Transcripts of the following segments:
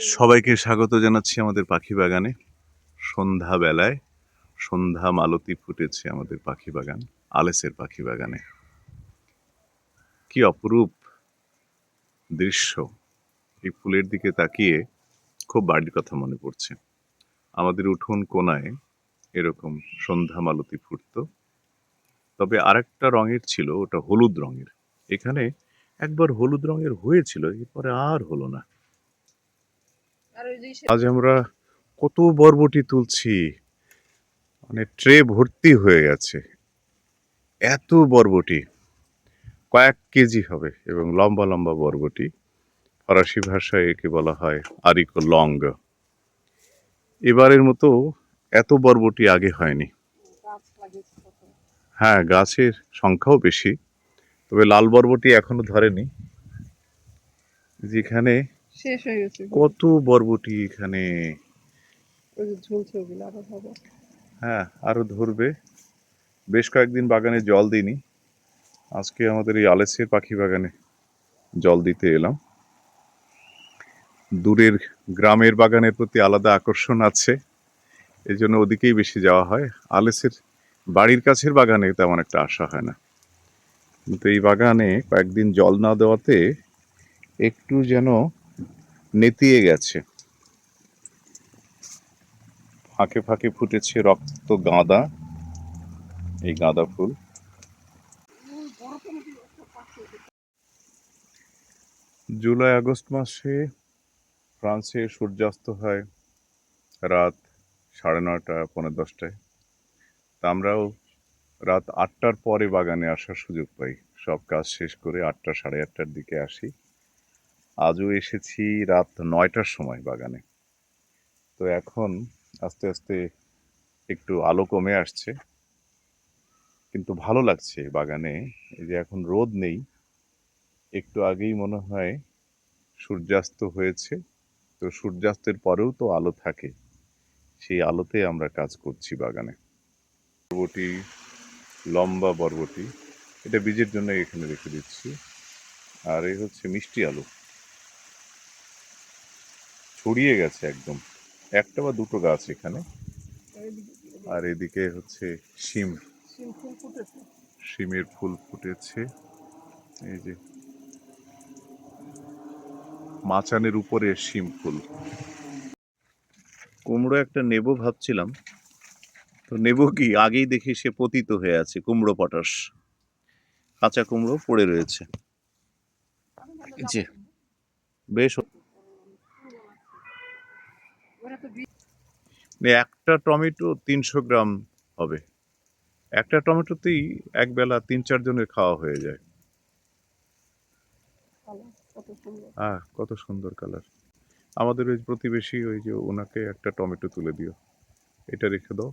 সবাইকে স্বাগত জানাচ্ছি আমাদের পাখি বাগানে। সন্ধ্যা বেলায় সন্ধ্যা মালতি ফুটেছে আমাদের পাখি বাগান, আলেসের পাখি বাগানে। কি অপরূপ দৃশ্য। এই ফুলের দিকে তাকিয়ে খুব বাড়ির কথা মনে পড়ছে। আমাদের উঠোন কোনায় এরকম সন্ধ্যা মালতি ফুটতো। তবে আরেকটা রঙের ছিল, ওটা হলুদ রঙের। এখানে একবার হলুদ রঙের হয়েছিল, এরপরে আর হলো না। আর আজ আমরা কত বরবটি তুলছি। মানে ট্রে ভর্তি হয়ে গেছে। এত বরবটি। কয়েক কেজি হবে এবং লম্বা লম্বা বরবটি। ফরাসি ভাষায় একে বলা হয় আরিকো লং। এবারের মতো এত বরবটি আগে হয়নি। হ্যাঁ গাছের সংখ্যাও বেশি। তবে লাল বরবটি এখনও ধরেনি। যেখানে শেষ হয়ে গেছে কত বরবটি এখানে? ওই ঝুলছে ওগুলো আবার হবে। হ্যাঁ আরও ধরবে। বেশ কয়েকদিন বাগানে জল দিইনি। আজকে আমাদের এই আলেসের পাখি বাগানে জল দিতে এলাম। দূরের গ্রামের বাগানের প্রতি আলাদা আকর্ষণ আছে। এই জন্য ওদিকেই বেশি যাওয়া হয়। আলেসের বাড়ির কাছের বাগানে তেমন একটা আসা হয় না। কিন্তু এই বাগানে কয়েকদিন জল না দেওয়াতে একটু যেন নেতিয়ে গেছে। ফাঁকে ফাঁকে ফুটেছে রক্ত গাঁদা, এই গাঁদা ফুল। জুলাই, আগস্ট মাসে ফ্রান্সে সূর্যাস্ত হয় রাত সাড়ে নয়টা পনেরো দশটায়। তা আমরাও রাত আটটার পরে বাগানে আসার সুযোগ পাই। সব কাজ শেষ করে আটটা, সাড়ে আটটার দিকে আসি। আজও এসেছি রাত নয়টার সময় বাগানে। তো এখন আস্তে আস্তে একটু আলো কমে আসছে। কিন্তু ভালো লাগছে বাগানে। এই যে এখন রোদ নেই, একটু আগেই মনে হয় সূর্যাস্ত হয়েছে। তো সূর্যাস্তের পরেও তো আলো থাকে। সেই আলোতে আমরা কাজ করছি বাগানে। বরবটি, লম্বা বরবটি, এটা বীজের জন্য এখানে রেখে দিচ্ছি। আর এই হচ্ছে মিষ্টি আলু। ছড়িয়ে গেছে একদম। একটা বা দুটো গাছ এখানে। আর এদিকে হচ্ছে শিম। শিমের ফুল ফুটেছে। এই যে মাচানের উপরে শিম ফুল। কুমড়ো একটা নেব ভাবছিলাম। তো নেব কি? আগেই দেখি সে পতিত হয়ে আছে কুমড়ো পটাশ। কাঁচা কুমড়ো পড়ে রয়েছে। যে বেশ একটা টমেটো তিনশো গ্রাম হবে। একটা টমেটোতেই এক বেলা তিন চারজনের খাওয়া হয়ে যায়। ভালো কত সুন্দর। আহ কত সুন্দর কালার আমাদের ওই প্রতিবেশী ওই যে ওনাকে একটা টমেটো তুলে দিও। এটা রেখে দাও।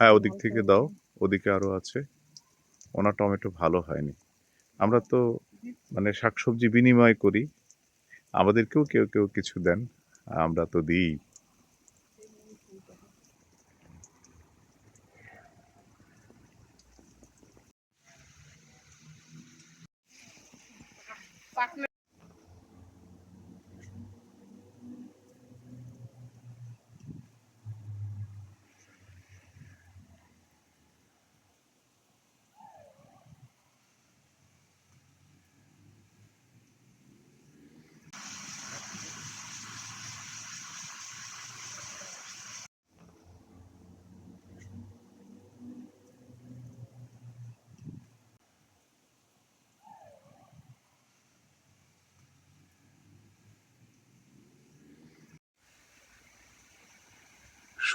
হ্যাঁ ওদিক থেকে দাও। ওদিকে আরও আছে। ওনার টমেটো ভালো হয়নি। আমরা তো মানে শাকসবজি বিনিময় করি। আমাদেরকেও কেউ কেউ কিছু দেন। আমরা তো দিই। পাকলে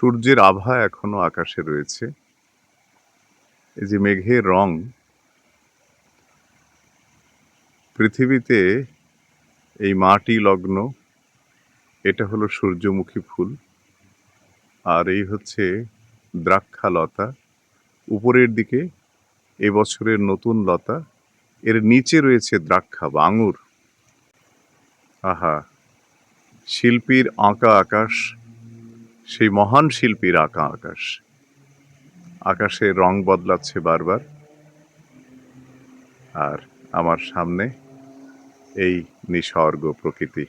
সূর্যের আভা এখনও আকাশে রয়েছে। এই যে মেঘের রং, পৃথিবীতে এই মাটি লগ্ন, এটা হলো সূর্যমুখী ফুল। আর এই হচ্ছে দ্রাক্ষালতা। উপরের দিকে এবছরের নতুন লতা, এর নিচে রয়েছে দ্রাক্ষা বা আঙুর। আহা, শিল্পীর আঁকা আকাশ সেই মহান শিল্পীর আঁকা আকাশ। আকাশে রং বদলাচ্ছে বারবার। আর আমার সামনে এই নিসর্গ প্রকৃতি।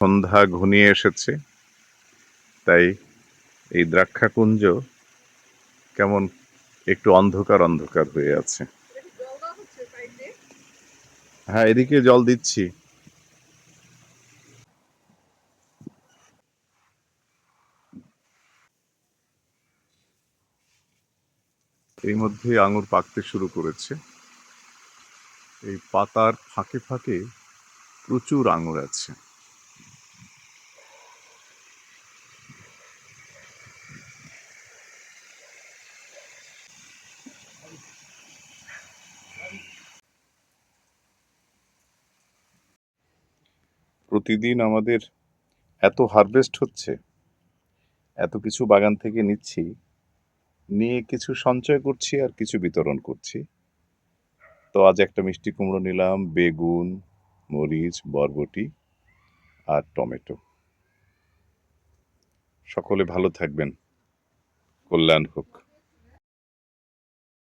সন্ধ্যা ঘনিয়ে এসেছে তাই এই দ্রাক্ষাকুঞ্জ কেমন একটু অন্ধকার অন্ধকার হয়ে আছে। হ্যাঁ এদিকে জল দিচ্ছি। এই মধ্যে আঙুর পাকতে শুরু করেছে। এই পাতার ফাঁকে ফাঁকে প্রচুর আঙুর আছে। প্রতিদিন আমাদের এত হারভেস্ট হচ্ছে, এত কিছু বাগান থেকে নিচ্ছি। নিয়ে কিছু সঞ্চয় করছি আর কিছু বিতরণ করছি। তো আজ একটা মিষ্টি কুমড়ো নিলাম, বেগুন, মরিচ, বরবটি আর টমেটো। সকলে ভালো থাকবেন। কল্যাণ হোক।